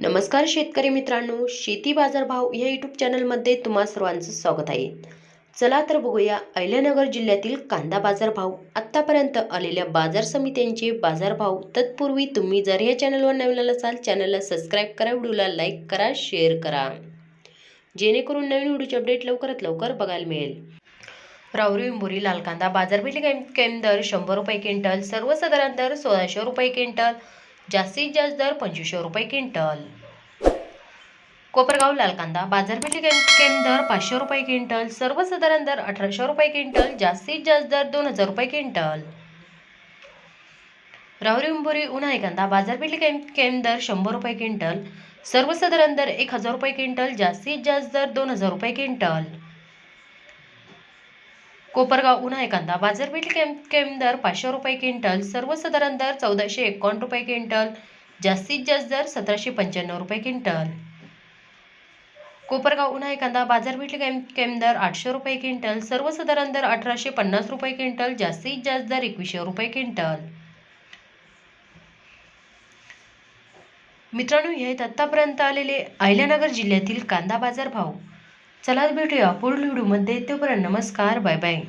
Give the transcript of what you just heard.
नमस्कार शेतकरी मित्रांनो शेती बाजारभाव या यूट्यूब चॅनलमध्ये तुम्हा सर्वांचं स्वागत आहे. चला तर बघूया अहिल्यानगर जिल्ह्यातील कांदा बाजार भाव आत्तापर्यंत आलेल्या बाजार समित्यांचे बाजारभाव तत्पूर्वी तुम्ही जर या चॅनलवर नवीन असाल चॅनलला सबस्क्राईब करा व्हिडिओला लाईक करा शेअर करा. जेणेकरून नवीन व्हिडिओचे अपडेट लवकरात लवकर बघायला मिळेल. राहुरी विंबोरी लाल कांदा बाजारपेठ कैम कैम दर शंभर रुपये क्विंटल सर्वसाधारण दर सोळाशे रुपये क्विंटल जास्तीत जास्त दर पंचवीसशे रुपये क्विंटल. कोपरगाव लाल कांदा बाजारपेठ कैम दर पाचशे रुपये क्विंटल सर्वसाधारण दर अठराशे रुपये क्विंटल जास्तीत जास्त दर दोन हजार रुपये क्विंटल. राहुरी उंबोरी उन्हाळी कांदा बाजारपेठी केम केम दर शंभर रुपये क्विंटल सर्वसाधारण दर एक हजार रुपये क्विंटल जास्तीत जास्त दर दोन हजार रुपये क्विंटल. कोपरगाव उन्हाळी कांदा बाजारपेठ केम केम दर पाचशे रुपये क्विंटल सर्वसाधारण दर चौदाशे एकावन्न रुपये क्विंटल जास्तीत जास्त दर सतराशे पंच्याण्णव रुपये क्विंटल. कोपरगाव उन्हाळी कांदा बाजारपेठ केम केम दर आठशे रुपये क्विंटल सर्वसाधारण दर अठराशे पन्नास रुपये क्विंटल जास्तीत जास्त दर एकवीसशे रुपये क्विंटल. मित्रांनो हे आहेत आत्तापर्यंत आलेले अहिल्यानगर जिल्ह्यातील कांदा बाजार भाव. चला भेटूया पुढील व्हिडिओमध्ये. तोपर्यंत नमस्कार बाय बाय.